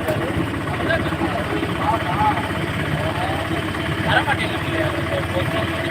I don't know.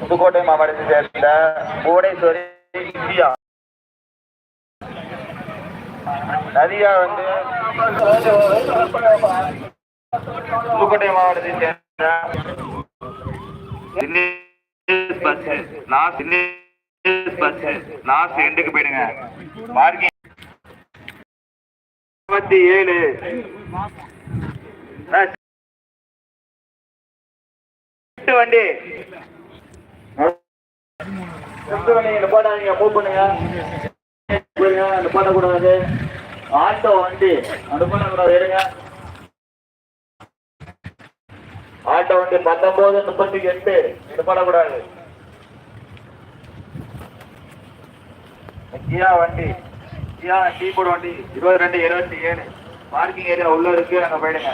Pudukkottai மாவட்டத்தை சேர்ந்த கோடேஸ்வரி India Nadiya வந்து புதுக்கோட்டை மாவட்டத்தை சேர்ந்த பஸ். சின்ன பஸ். நான் எண்டுக்கு போயிடுங்க. பார்க்கிங் இருபத்தி ஏழு. வண்டி. வண்டி நிப்பாட்டாதீங்க மூவ் பண்ணுங்க. நிப்பாட்டக்கூடாது ஆட்டோ வண்டி நிப்பாட்டக்கூடாது எடுங்க ஆட்டோ வண்டி பத்தொன்பது முப்பத்தி எட்டு. நிப்பாட்டக்கூடாது வண்டி. வண்டி கியா கீபோர்டு வண்டி இருபது ரெண்டு இருபத்தி ஏழு பார்க்கிங் ஏரியா உள்ள இருக்கு அங்க போயிடுங்க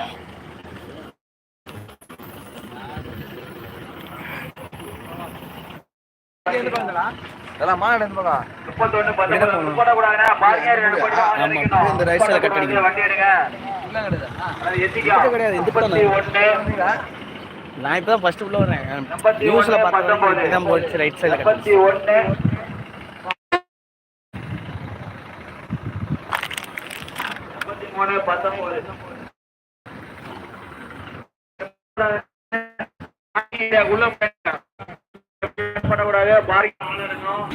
நான் இப்போ தான் ஃபர்ஸ்ட் உள்ள வரேன் நியூஸ்ல ஒன்று பார்த்தா பத்தொன்பது. தான் போச்சு ரைட் சைடில் மூணு பத்தொன்பது உள்ள பண்ணக்கூடாது பாரி இருக்கணும்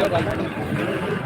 đấy.